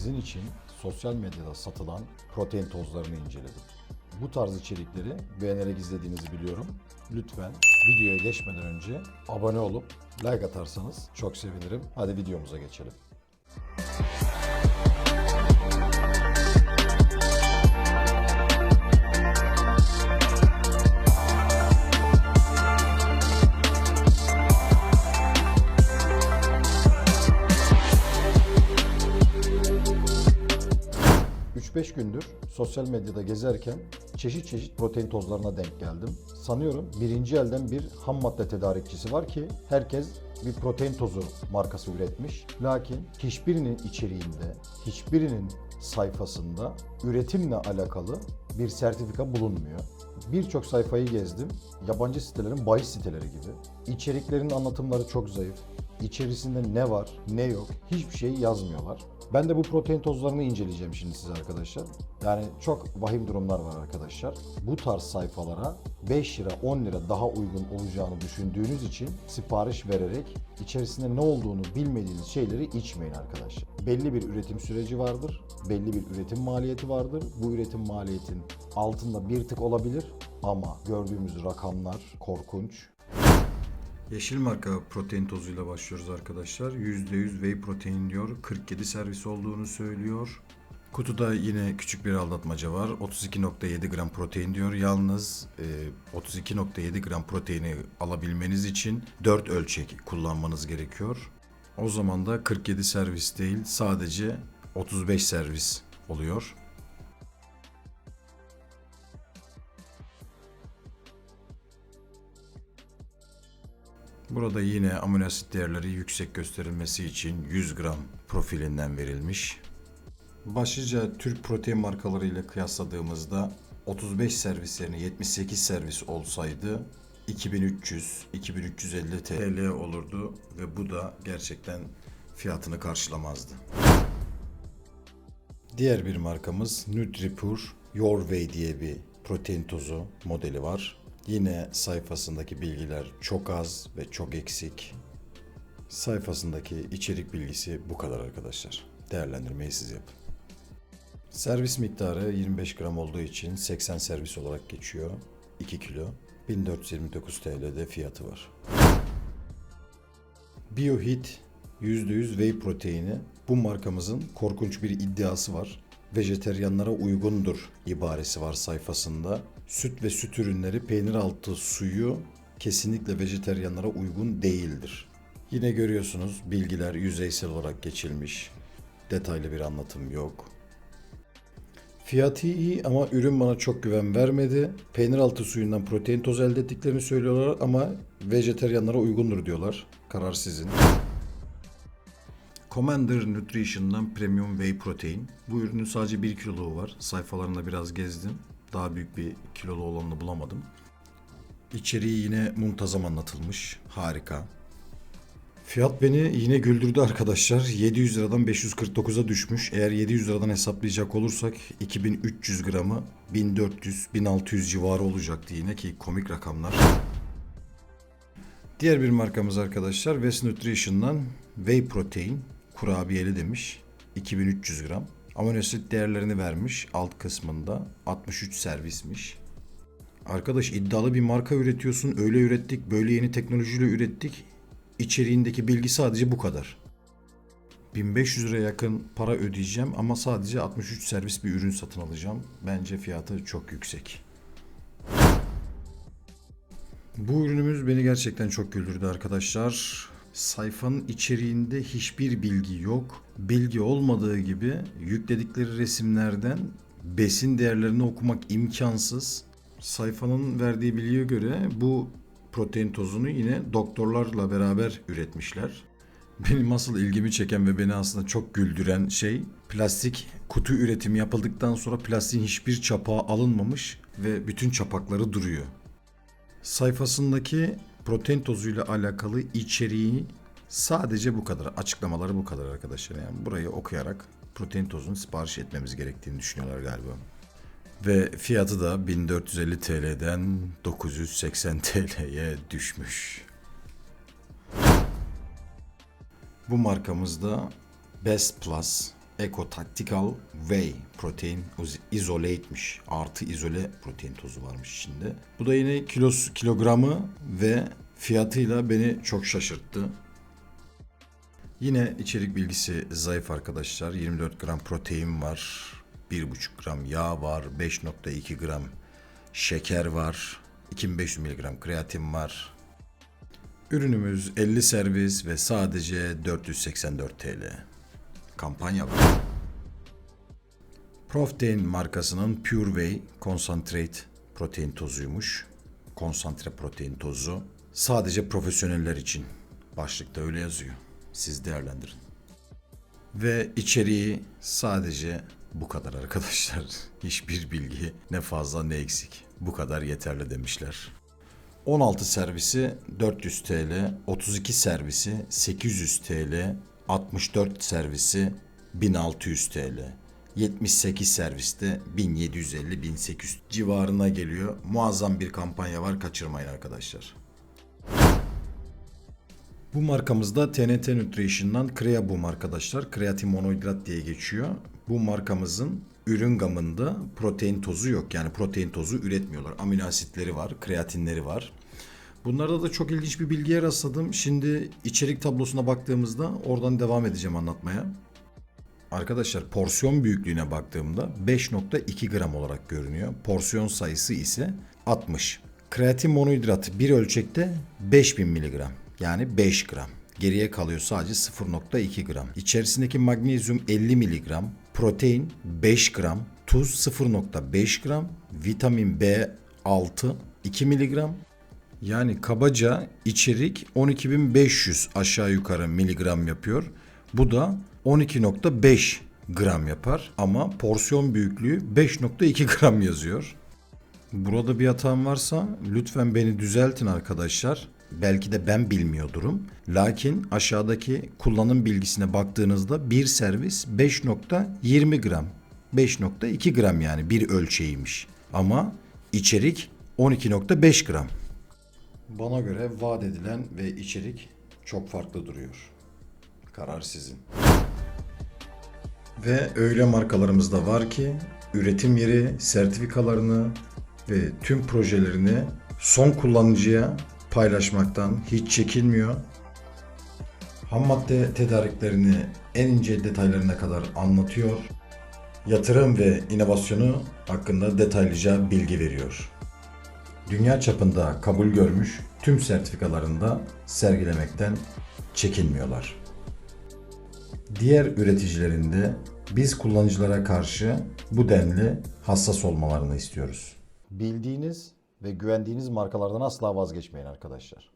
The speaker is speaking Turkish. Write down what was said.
Sizin için sosyal medyada satılan protein tozlarını inceledim. Bu tarz içerikleri beğenerek izlediğinizi biliyorum. Lütfen videoya geçmeden önce abone olup like atarsanız çok sevinirim. Hadi videomuza geçelim. ...3-5 gündür sosyal medyada gezerken çeşit çeşit protein tozlarına denk geldim. Sanıyorum birinci elden bir ham madde tedarikçisi var ki herkes bir protein tozu markası üretmiş. Lakin hiçbirinin içeriğinde, hiçbirinin sayfasında üretimle alakalı bir sertifika bulunmuyor. Birçok sayfayı gezdim. Yabancı sitelerin bahis siteleri gibi. İçeriklerin anlatımları çok zayıf. İçerisinde ne var, ne yok hiçbir şey yazmıyorlar. Ben de bu protein tozlarını inceleyeceğim şimdi size arkadaşlar. Yani çok vahim durumlar var arkadaşlar. Bu tarz sayfalara 5 lira 10 lira daha uygun olacağını düşündüğünüz için sipariş vererek içerisinde ne olduğunu bilmediğiniz şeyleri içmeyin arkadaşlar. Belli bir üretim süreci vardır. Belli bir üretim maliyeti vardır. Bu üretim maliyetin altında bir tık olabilir ama gördüğümüz rakamlar korkunç. Yeşil marka protein tozuyla başlıyoruz arkadaşlar. %100 whey protein diyor. 47 servis olduğunu söylüyor. Kutuda yine küçük bir aldatmaca var. 32.7 gram protein diyor. Yalnız e, 32.7 gram proteini alabilmeniz için 4 ölçek kullanmanız gerekiyor. O zaman da 47 servis değil sadece 35 servis oluyor. Burada yine amino asit değerleri yüksek gösterilmesi için 100 gram profilinden verilmiş. Başlıca Türk protein markaları ile kıyasladığımızda 35 servis yerine 78 servis olsaydı 2300-2350 TL olurdu ve bu da gerçekten fiyatını karşılamazdı. Diğer bir markamız NutriPure Your Way diye bir protein tozu modeli var. Yine sayfasındaki bilgiler çok az ve çok eksik. Sayfasındaki içerik bilgisi bu kadar arkadaşlar. Değerlendirmeyi siz yapın. Servis miktarı 25 gram olduğu için 80 servis olarak geçiyor. 2 kilo. 1429 TL'de fiyatı var. BioHit %100 whey proteini. Bu markamızın korkunç bir iddiası var. Vejeteryanlara uygundur ibaresi var sayfasında. Süt ve süt ürünleri peynir altı suyu kesinlikle vejeteryanlara uygun değildir. Yine görüyorsunuz bilgiler yüzeysel olarak geçilmiş. Detaylı bir anlatım yok. Fiyatı iyi ama ürün bana çok güven vermedi. Peynir altı suyundan protein tozu elde ettiklerini söylüyorlar ama vejeteryanlara uygundur diyorlar. Karar sizin. Commander Nutrition'dan Premium Whey Protein. Bu ürünün sadece 1 kiloluğu var. Sayfalarında biraz gezdim. Daha büyük bir kilolu olanını bulamadım. İçeriği yine muntazam anlatılmış. Harika. Fiyat beni yine güldürdü arkadaşlar. 700 liradan 549'a düşmüş. Eğer 700 liradan hesaplayacak olursak 2300 gramı 1400-1600 civarı olacaktı yine ki komik rakamlar. Diğer bir markamız arkadaşlar West Nutrition'dan Whey Protein kurabiyeli demiş. 2300 gram. Amino asit değerlerini vermiş alt kısmında. 63 servismiş. Arkadaş iddialı bir marka üretiyorsun. Öyle ürettik, böyle yeni teknolojiyle ürettik. İçeriğindeki bilgi sadece bu kadar. 1500 liraya yakın para ödeyeceğim ama sadece 63 servis bir ürün satın alacağım. Bence fiyatı çok yüksek. Bu ürünümüz beni gerçekten çok güldürdü arkadaşlar. Sayfanın içeriğinde hiçbir bilgi yok. Bilgi olmadığı gibi yükledikleri resimlerden besin değerlerini okumak imkansız. Sayfanın verdiği bilgiye göre bu protein tozunu yine doktorlarla beraber üretmişler. Benim asıl ilgimi çeken ve beni aslında çok güldüren şey plastik kutu üretimi yapıldıktan sonra plastiğin hiçbir çapağı alınmamış ve bütün çapakları duruyor. Sayfasındaki protein tozuyla alakalı içeriği sadece bu kadar. Açıklamaları bu kadar arkadaşlar. Yani burayı okuyarak protein tozunu sipariş etmemiz gerektiğini düşünüyorlar galiba. Ve fiyatı da 1450 TL'den 980 TL'ye düşmüş. Bu markamız da Best Plus Eco Tactical Whey Protein Isolate'miş. Artı izole protein tozu varmış içinde. Bu da yine kilos, kilogramı ve fiyatıyla beni çok şaşırttı. Yine içerik bilgisi zayıf arkadaşlar. 24 gram protein var. 1,5 gram yağ var. 5.2 gram şeker var. 2500 mg kreatin var. Ürünümüz 50 servis ve sadece 484 TL. Kampanya var. Proftein markasının Pure Whey Concentrate protein tozuymuş. Konsantre protein tozu. Sadece profesyoneller için. Başlıkta öyle yazıyor. Siz değerlendirin. Ve içeriği sadece bu kadar arkadaşlar. Hiçbir bilgi ne fazla ne eksik. Bu kadar yeterli demişler. 16 servisi 400 TL, 32 servisi 800 TL, 64 servisi 1600 TL. 78 serviste 1750-1800 civarına geliyor. Muazzam bir kampanya var kaçırmayın arkadaşlar. Bu markamızda TNT Nutrition'dan Creabum arkadaşlar. Kreatin monohidrat diye geçiyor. Bu markamızın ürün gamında protein tozu yok. Yani protein tozu üretmiyorlar. Amino asitleri var, kreatinleri var. Bunlarda da çok ilginç bir bilgiye rastladım. Şimdi içerik tablosuna baktığımızda oradan devam edeceğim anlatmaya. Arkadaşlar porsiyon büyüklüğüne baktığımda 5.2 gram olarak görünüyor. Porsiyon sayısı ise 60. Kreatin monohidrat bir ölçekte 5000 miligram yani 5 gram. Geriye kalıyor sadece 0.2 gram. İçerisindeki magnezyum 50 miligram, protein 5 gram, tuz 0.5 gram, vitamin B6 2 miligram, yani kabaca içerik 12.500 aşağı yukarı miligram yapıyor. Bu da 12.5 gram yapar ama porsiyon büyüklüğü 5.2 gram yazıyor. Burada bir hatam varsa lütfen beni düzeltin arkadaşlar. Belki de ben bilmiyordurum. Lakin aşağıdaki kullanım bilgisine baktığınızda bir servis 5.20 gram. 5.2 gram yani bir ölçeğiymiş. Ama içerik 12.5 gram. Bana göre vaat edilen ve içerik çok farklı duruyor. Karar sizin. Ve öyle markalarımız da var ki üretim yeri sertifikalarını ve tüm projelerini son kullanıcıya paylaşmaktan hiç çekinmiyor. Ham madde tedariklerini en ince detaylarına kadar anlatıyor. Yatırım ve inovasyonu hakkında detaylıca bilgi veriyor dünya çapında kabul görmüş tüm sertifikalarında sergilemekten çekinmiyorlar. Diğer üreticilerin de biz kullanıcılara karşı bu denli hassas olmalarını istiyoruz. Bildiğiniz ve güvendiğiniz markalardan asla vazgeçmeyin arkadaşlar.